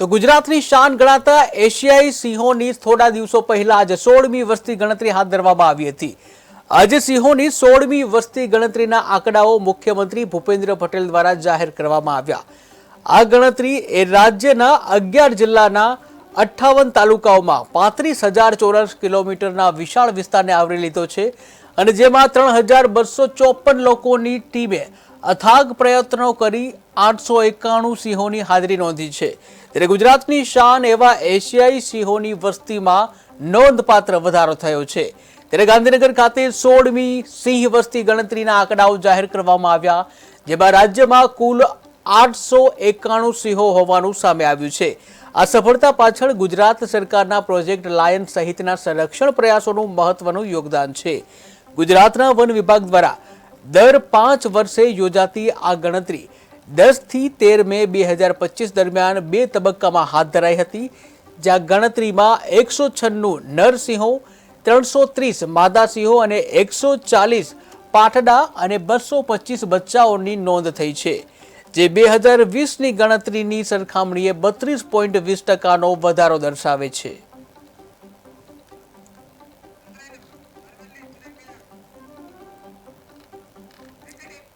તો ગુજરાતની શાન ગણાતા એશિયાઈ સિંહોની થોડા દિવસો પહેલા આજે સોળમી વસ્તી ગણતરી હાથ ધરવામાં આવી હતી. આજે સિંહોની સોળમી વસ્તી ગણતરીના આંકડાઓ મુખ્યમંત્રી ભૂપેન્દ્ર પટેલ દ્વારા જાહેર કરવામાં આવ્યા. આ ગણતરી એ રાજ્યના અગિયાર જિલ્લાના અઠ્ઠાવન તાલુકાઓમાં પાંત્રીસ હજાર ચોરસ કિલોમીટરના વિશાળ વિસ્તારને આવરી લીધો છે. અને જેમાં ત્રણ હજાર બસો ચોપન લોકોની ટીમે અથાગ પ્રયત્નો કરી આઠસો એકાણું સિંહોની હાજરી નોંધી છે. ત્યારે ગુજરાતની શાન એવા એશિયાઈ સિંહોની વસ્તીમાં નોંધપાત્ર વધારો થયો છે. ત્યારે ગાંધીનગર ખાતે સોળમી સિંહ વસ્તી ગણતરીના આંકડાઓ જાહેર કરવામાં આવ્યા, જેમાં રાજ્યમાં કુલ આઠસો એકાણું સિંહો હોવાનું સામે આવ્યું છે. આ સફળતા પાછળ ગુજરાત સરકારના પ્રોજેક્ટ લાયન સહિતના સંરક્ષણ પ્રયાસોનું મહત્વનું યોગદાન છે. ગુજરાતના વન વિભાગ દ્વારા દર પાંચ વર્ષે યોજાતી આ ગણતરી દસથી તેર મે બે હજાર પચીસ દરમિયાન બે તબક્કામાં હાથ ધરાઈ હતી, જ્યાં ગણતરીમાં એકસો છન્નું નરસિંહો, ત્રણસો ત્રીસ માદા સિંહો અને એકસો ચાલીસ પાઠડા અને બસો પચીસ બચ્ચાઓની નોંધ થઈ છે, જે બે હજાર વીસની ગણતરીની સરખામણીએ બત્રીસ પોઈન્ટ વીસ ટકાનો વધારો દર્શાવે છે.